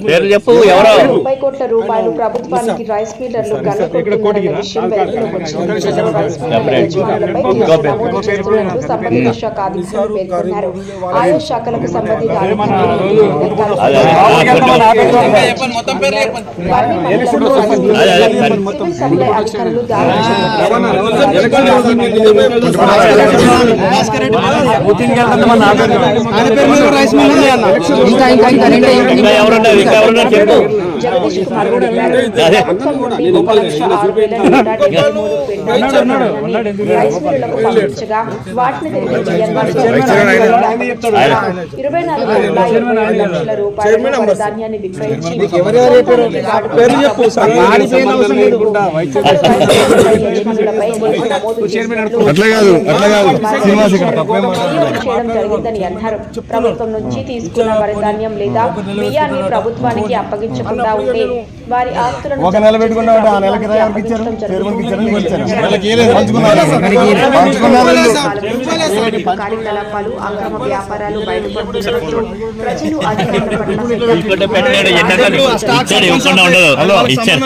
పేర్లు చెప్పు ఎవరో. ముప్పై కోట్ల రూపాయలు ప్రభుత్వానికి రైస్. రైస్ పేర్కొన్నారు. ఆయా శాఖలకు సంబంధిత వారిని మండలంలో ఇంకా ఇంకా అధికారులు దాడి ఇంకా ఎవరున్నారు? ఇంకా ఎవరున్నారు చెప్పు. జగదీష్ కుమార్ ఆరు వేల నూట డెబ్బై మూడు పంపించగా వాటిని తిరిగి ఇరవై నాలుగు కోట్ల ఇరవై ఏడు లక్షల రూపాయల ధాన్యాన్ని విక్రయించి అట్లా కాదు అట్లా కాదు శ్రీనివాస్ ఇక్కడ చేయడం జరిగిందని అన్నారు ప్రభుత్వం నుంచి తీసుకున్న వరి ధాన్యం లేదా బియ్యాన్ని ప్రభుత్వానికి అప్పగించకుండా ఉంటే వారి ఆస్తులను ఒక నెల పెట్టుకున్నా ఉంటే ఆ నెలకి ఇరవై ఎవరికి ఇచ్చారు చైర్మన్కి ఇచ్చారు నీకు ఇచ్చారు పంచుకున్నారు పంచుకున్నారు కార్యకలాపాలు అక్రమ వ్యాపారాలు బయటపడుతున్నట్లు ప్రజలు అధికారుల పట్ల ఇంకోటి పెట్టాడు ఎన్నడూ ఇచ్చాడు ఇవ్వకుండా ఉండదు ఇచ్చాడు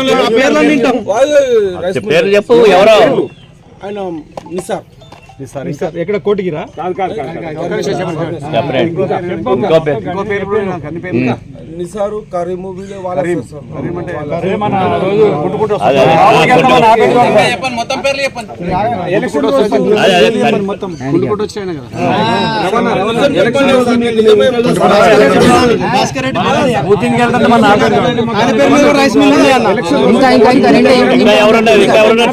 పేర్లు చెప్పు ఎవరో ఆయన నిసార్ నిసార్ ఎక్కడ పేరు నిసారు కరీము వీళ్ళే వాళ్ళ సరే. ఇంకా ఎవరున్నారు?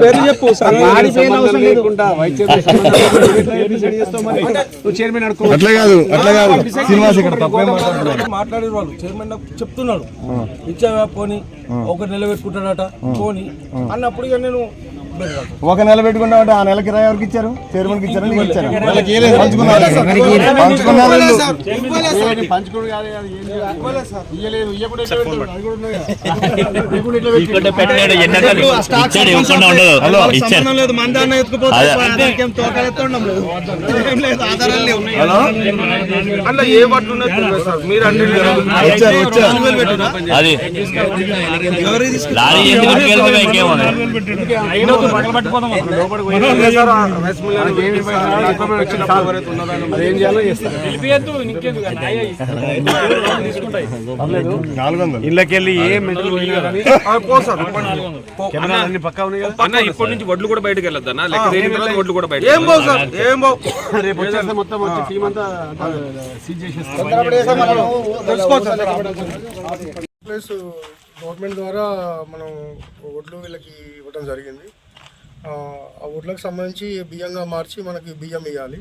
పేరు చెప్పు. సార్ అట్లా కాదు అట్లా కాదు. శ్రీనివాస్ ఇక్కడ తప్పేం మాట్లాడుతున్నారు మాట్లాడే వాళ్ళు. చైర్మన్ నాకు చెప్తున్నాడు. ఇచ్చావా పోని? ఒక నెల పెట్టుకుంటాడట పోని. అన్నప్పుడు ఇక నేను. ఒక నెల పెట్టుకున్నా ఉంటే ఆ నెలకి ఇరవై ఎవరికి ఇచ్చారు? చైర్మన్కి ఇచ్చారు? నీకు ఇచ్చారు? అదే లారీ ఎందుకు ఇంకేమో ఇళ్ళకెళ్ళి ఏ మెటల్ ఇప్పటి నుంచి వడ్లు కూడా బయటకు వెళ్ళొద్దన్న? తర్వాత వడ్లు కూడా బయట ఏం బావు సార్ ఏం బావు రేపు వచ్చేస్తే మొత్తం వచ్చి టీం అంతా సీజ్ చేసేస్తాం. ప్లస్ గవర్నమెంట్ ద్వారా మనం ఒడ్లు వీళ్ళకి ఇవ్వడం జరిగింది. ఆ ఆ సంబంధించి బియ్యంగా మార్చి మనకి బియ్యం ఇవ్వాలి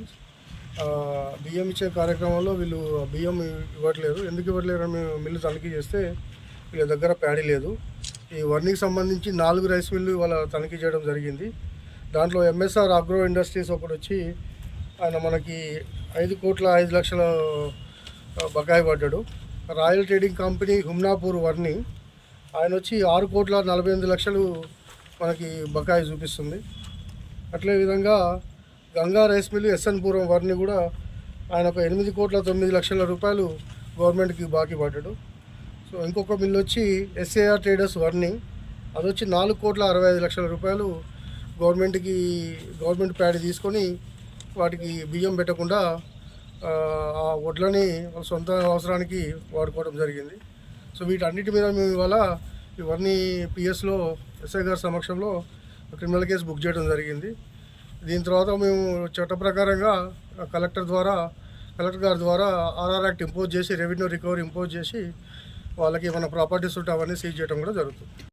బియ్యం ఇచ్చే కార్యక్రమంలో వీళ్ళు ఆ బియ్యం ఇవ్వట్లేదు. ఎందుకు ఇవ్వట్లేరు అని మేము మిల్లు తనిఖీ చేస్తే వీళ్ళ దగ్గర ప్యాడీ లేదు. ఈ వర్ణికి సంబంధించి నాలుగు రైస్ మిల్లు వాళ్ళ తనిఖీ చేయడం జరిగింది. దాంట్లో ఎంఎస్ఆర్ అగ్రో ఇండస్ట్రీస్ ఒకటి వచ్చి ఆయన మనకి ఐదు కోట్ల ఐదు లక్షల బకాయి పడ్డాడు. రాయల్ ట్రేడింగ్ కంపెనీ హుమ్నాపూర్ వర్ణి ఆయన వచ్చి ఆరు కోట్ల నలభై ఎనిమిది లక్షలు మనకి బకాయి చూపిస్తుంది. అట్లే విధంగా గంగా రైస్ మిల్లు ఎస్ఎన్పురం వర్ని కూడా ఆయన ఒక ఎనిమిది కోట్ల తొమ్మిది లక్షల రూపాయలు గవర్నమెంట్కి బాకీ పడ్డాడు. సో ఇంకొక మిల్లు వచ్చి ఎస్ఏఆర్ ట్రేడర్స్ వర్ని. అది వచ్చి నాలుగు కోట్ల అరవై ఐదు లక్షల రూపాయలు గవర్నమెంట్కి గవర్నమెంట్ ప్యాడ్ తీసుకొని వాటికి బియ్యం పెట్టకుండా ఆ, వడ్లని వాళ్ళ సొంత అవసరానికి వాడుకోవడం జరిగింది. సో వీటన్నిటి మీద మేము ఇవాళ ఇవన్నీ పిఎస్లో ఎస్ఐ గారి సమక్షంలో క్రిమినల్ కేసు బుక్ చేయడం జరిగింది. దీని తర్వాత మేము చట్ట ప్రకారంగా కలెక్టర్ ద్వారా కలెక్టర్ గారి ద్వారా ఆర్ఆర్ యాక్ట్ ఇంపోజ్ చేసి రెవెన్యూ రికవరీ ఇంపోజ్ చేసి వాళ్ళకి మన ప్రాపర్టీస్ ఉంటే అవన్నీ సీజ్ చేయడం కూడా జరుగుతుంది.